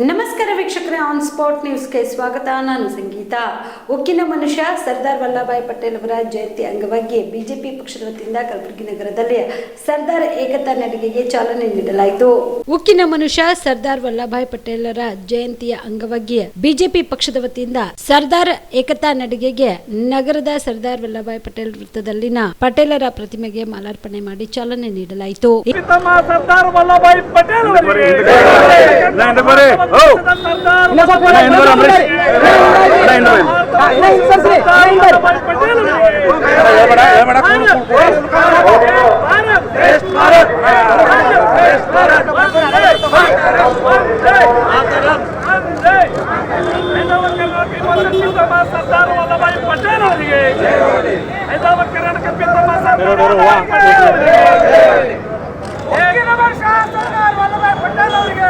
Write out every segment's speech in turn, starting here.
ನಮಸ್ಕಾರ ವೀಕ್ಷಕರೇ on spot ನ್ಯೂಸ್ಗೆ ಸ್ವಾಗತ. ನಾನು ಸಂಗೀತ. ಉಕ್ಕಿನ ಮನುಷ್ಯ ಸರ್ದಾರ್ ವಲ್ಲಭಾಯ್ ಪಟೇಲ್ ಅವರ ಜಯಂತಿ ಅಂಗವಾಗಿ ಬಿಜೆಪಿ ಪಕ್ಷದ ವತಿಯಿಂದ ಕಲಬುರಗಿ ನಗರದಲ್ಲಿ ಸರ್ದಾರ್ ಏಕತಾ ನಡಿಗೆಗೆ ಚಾಲನೆ ನೀಡಲಾಯಿತು. ಉಕ್ಕಿನ ಮನುಷ್ಯ ಸರ್ದಾರ್ ವಲ್ಲಭಾಯ್ ಪಟೇಲರ ಜಯಂತಿಯ ಅಂಗವಾಗಿ ಬಿಜೆಪಿ ಪಕ್ಷದ ವತಿಯಿಂದ ಸರ್ದಾರ್ ಏಕತಾ ನಡಿಗೆಗೆ ನಗರದ ಸರ್ದಾರ್ ವಲ್ಲಭಾಯ್ ಪಟೇಲ್ ವೃತ್ತದಲ್ಲಿನ ಪಟೇಲರ ಪ್ರತಿಮೆಗೆ ಮಾಲಾರ್ಪಣೆ ಮಾಡಿ ಚಾಲನೆ ನೀಡಲಾಯಿತು. ಸರ್ದಾರ್ ವಲ್ಲಭಾಯಿ ಪಟೇಲ್ ಅವರಿಗೆ ಇಲ್ಲ, ಹಿಂದೆ ಬರ್ರಿ. ಓ. ಸರ್ದಾರ್ ಇಲ್ಲ, ಹಿಂದೆ ಬರ್ರಿ, ಅಂಬರೀಷ್. ಇಲ್ಲ, ಹಿಂದೆ ಬರ್ರಿ. ಸರ್ದಾರ್ ವಲ್ಲಭಾಯಿ ಪಟೇಲ್ ಅವರಿಗೆ ಹೇಳ್ಬೇಡ, ಹೇಳ್ಬೇಡ. ಭಾರತ್ ದೇಶ್ ಭಾರತ್ ದೇಶ್ ಭಾರತ್ ಸರ್ದಾರ್ ವಲ್ಲಭಾಯಿ ಪಟೇಲ್ ಅವರಿಗೆ ಹೈದರಾಬಾದ್ ಕರ್ನಾಟಕ ತಮ್ಮ ಸರ್ದಾರ್ ವಲ್ಲಭಾಯಿ ಪಟೇಲ್ ಅವರಿಗೆ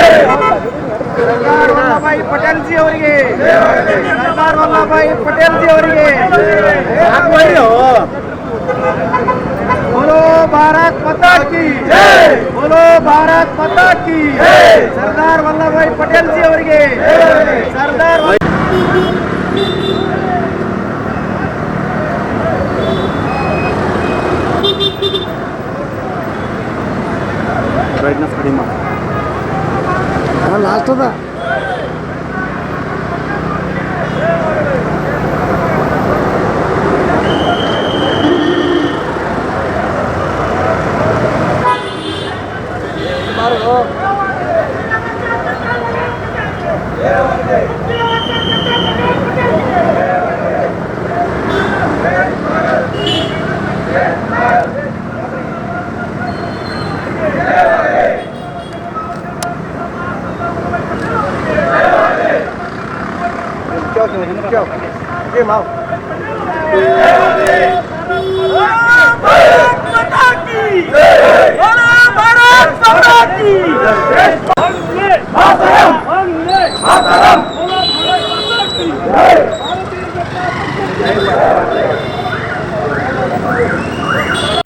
ಅವರಿಗೆ ಸರ್ದಾರ್ ವಲ್ಲಭಾಯಿ ಪಟೇಲ್ ಜಿ ಅವರಿಗೆ बोलो भारत माता की जय बोलो भारत माता की जय सरदार वल्लभ भाई पटेल जी ಅವರಿಗೆ ಸರ್ದಾರ್ ಬ್ರೈಟ್ನೆಸ್ ಕಡಿಮೆ ಮಾಡು. ಲಾಸ್ಟ್ ಅದ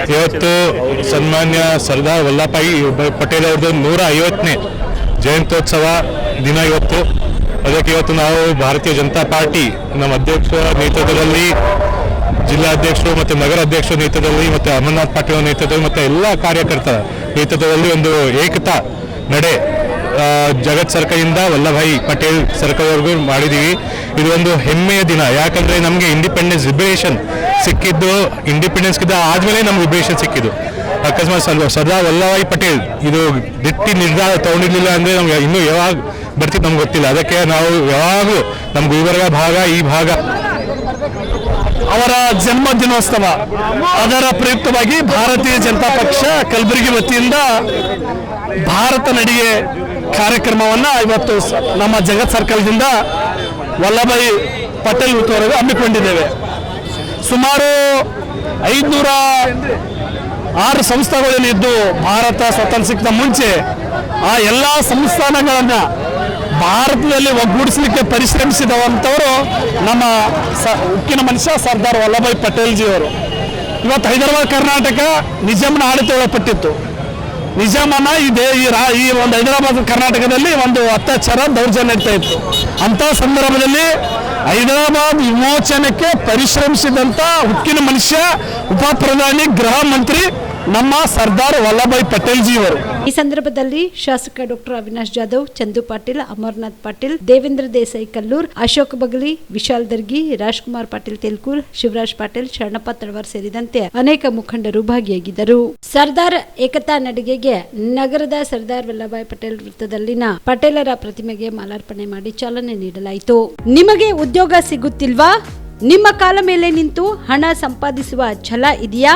ಇವತ್ತು ಸನ್ಮಾನ್ಯ ಸರ್ದಾರ್ ವಲ್ಲಭಾಯಿ ಪಟೇಲ್ ಅವ್ರದ್ದು ನೂರ ಐವತ್ತನೇ ಜಯಂತ್ಯೋತ್ಸವ ದಿನ ಇವತ್ತು ಅದಕ್ಕೆ ಇವತ್ತು ನಾವು ಭಾರತೀಯ ಜನತಾ ಪಾರ್ಟಿ ನಮ್ಮ ಅಧ್ಯಕ್ಷರ ನೇತೃತ್ವದಲ್ಲಿ ಜಿಲ್ಲಾಧ್ಯಕ್ಷರು ಮತ್ತು ನಗರ ಅಧ್ಯಕ್ಷರ ನೇತೃತ್ವದಲ್ಲಿ ಮತ್ತು ಅಮರನಾಥ್ ಪಾಟೀಲ್ ನೇತೃತ್ವದಲ್ಲಿ ಮತ್ತು ಎಲ್ಲ ಕಾರ್ಯಕರ್ತರ ನೇತೃತ್ವದಲ್ಲಿ ಒಂದು ಏಕತಾ ನಡೆ ಜಗತ್ ಸರ್ಕಲಿಂದ ವಲ್ಲಭಾಯಿ ಪಟೇಲ್ ಸರ್ಕಾರವರೆಗೂ ಮಾಡಿದ್ದೀವಿ. ಇದು ಒಂದು ಹೆಮ್ಮೆಯ ದಿನ. ಯಾಕಂದ್ರೆ ನಮಗೆ ಇಂಡಿಪೆಂಡೆನ್ಸ್ ಲಿಬರೇಷನ್ ಸಿಕ್ಕಿದ್ದು ಇಂಡಿಪೆಂಡೆನ್ಸ್ ಆದಮೇಲೆ ನಮ್ಗೆ ಲಿಬರೇಷನ್ ಸಿಕ್ಕಿದ್ದು. ಅಕಸ್ಮಾತ್ ಸರ್- ಸರ್ದಾರ್ ವಲ್ಲಭಾಯಿ ಪಟೇಲ್, ಇದು ದಿಟ್ಟಿ ನಿರ್ಧಾರ ತಗೊಂಡಿರ್ಲಿಲ್ಲ ಅಂದ್ರೆ ನಮ್ಗೆ ಇನ್ನೂ ಯಾವಾಗ ಬರ್ತಿತ್ತು ನಮ್ಗೆ ಗೊತ್ತಿಲ್ಲ. ಅದಕ್ಕೆ ನಾವು ಯಾವಾಗಲೂ ನಮ್ಮ ಗುಲ್ಬರ್ಗ ಭಾಗ, ಈ ಭಾಗ. ಅವರ ಜನ್ಮ ದಿನೋತ್ಸವ. ಅದರ ಪ್ರಯುಕ್ತವಾಗಿ ಭಾರತೀಯ ಜನತಾ ಪಕ್ಷ ಕಲಬುರಗಿ ವತಿಯಿಂದ ಭಾರತ ನಡಿಗೆ ಕಾರ್ಯಕ್ರಮವನ್ನು ಇವತ್ತು ನಮ್ಮ ಜಗತ್ ಸರ್ಕಲ್ದಿಂದ ವಲ್ಲಭಾಯಿ ಪಟೇಲ್ ವೃತ್ತವರೆಗೂ ಹಮ್ಮಿಕೊಂಡಿದ್ದೇವೆ. ಸುಮಾರು ಐದುನೂರ ಆರು ಸಂಸ್ಥಾನಗಳೇನಿದ್ದು ಭಾರತ ಸ್ವತಂತ್ರ ಸಿಕ್ಕ ಮುಂಚೆ ಆ ಎಲ್ಲ ಸಂಸ್ಥಾನಗಳನ್ನು ಭಾರತದಲ್ಲಿ ಒಗ್ಗೂಡಿಸಲಿಕ್ಕೆ ಪರಿಶ್ರಮಿಸಿದವಂಥವರು ನಮ್ಮ ಸ ಉಕ್ಕಿನ ಮನುಷ್ಯ ಸರ್ದಾರ್ ವಲ್ಲಭಾಯಿ ಪಟೇಲ್ ಜಿ ಅವರು ಇವತ್ತು ಹೈದರಾಬಾದ್ ಕರ್ನಾಟಕ ನಿಜಾಮನ ಆಡಳಿತ ಒಳಪಟ್ಟಿತ್ತು. ನಿಜಾಮನ ಇದೆ ಈ ರಾ ಈ ಒಂದು ಹೈದರಾಬಾದ್ ಕರ್ನಾಟಕದಲ್ಲಿ ಒಂದು ಅತ್ಯಾಚಾರ ದೌರ್ಜನ್ಯ ನಡೀತಾ ಇತ್ತು. ಅಂಥ ಸಂದರ್ಭದಲ್ಲಿ ಹೈದರಾಬಾದ್ ವಿಮೋಚನಕ್ಕೆ ಪರಿಶ್ರಮಿಸಿದಂಥ ಉಕ್ಕಿನ ಮನುಷ್ಯ ಉಪ ಪ್ರಧಾನಿ ಗೃಹ ಮಂತ್ರಿ ನಮ್ಮ ಸರ್ದಾರ್ ವಲ್ಲಭಾಯ್ ಪಟೇಲ್ ಜಿಯವರು. ಈ ಸಂದರ್ಭದಲ್ಲಿ ಶಾಸಕ ಡಾಕ್ಟರ್ ಅವಿನಾಶ್ ಜಾಧವ್, ಚಂದು ಪಾಟೀಲ್, ಅಮರ್ನಾಥ್ ಪಾಟೀಲ್, ದೇವೇಂದ್ರ ದೇಸಾಯಿ ಕಲ್ಲೂರ್, ಅಶೋಕ್ ಬಗಲಿ, ವಿಶಾಲ್ ದರ್ಗಿ, ರಾಜ್ಕುಮಾರ್ ಪಾಟೀಲ್ ತೆಲ್ಕೂರ್, ಶಿವರಾಜ್ ಪಾಟೀಲ್, ಶರಣಪ್ಪ ತಳವಾರ್ ಸೇರಿದಂತೆ ಅನೇಕ ಮುಖಂಡರು ಭಾಗಿಯಾಗಿದ್ದರು. ಸರ್ದಾರ್ ಏಕತಾ ನಡಿಗೆಗೆ ನಗರದ ಸರ್ದಾರ್ ವಲ್ಲಭಾಯ್ ಪಟೇಲ್ ವೃತ್ತದಲ್ಲಿನ ಪಟೇಲರ ಪ್ರತಿಮೆಗೆ ಮಾಲಾರ್ಪಣೆ ಮಾಡಿ ಚಾಲನೆ ನೀಡಲಾಯಿತು. ನಿಮಗೆ ಉದ್ಯೋಗ ಸಿಗುತ್ತಿಲ್ವಾ? ನಿಮ್ಮ ಕಾಲ ಮೇಲೆ ನಿಂತು ಹಣ ಸಂಪಾದಿಸುವ ಛಲ ಇದೆಯಾ?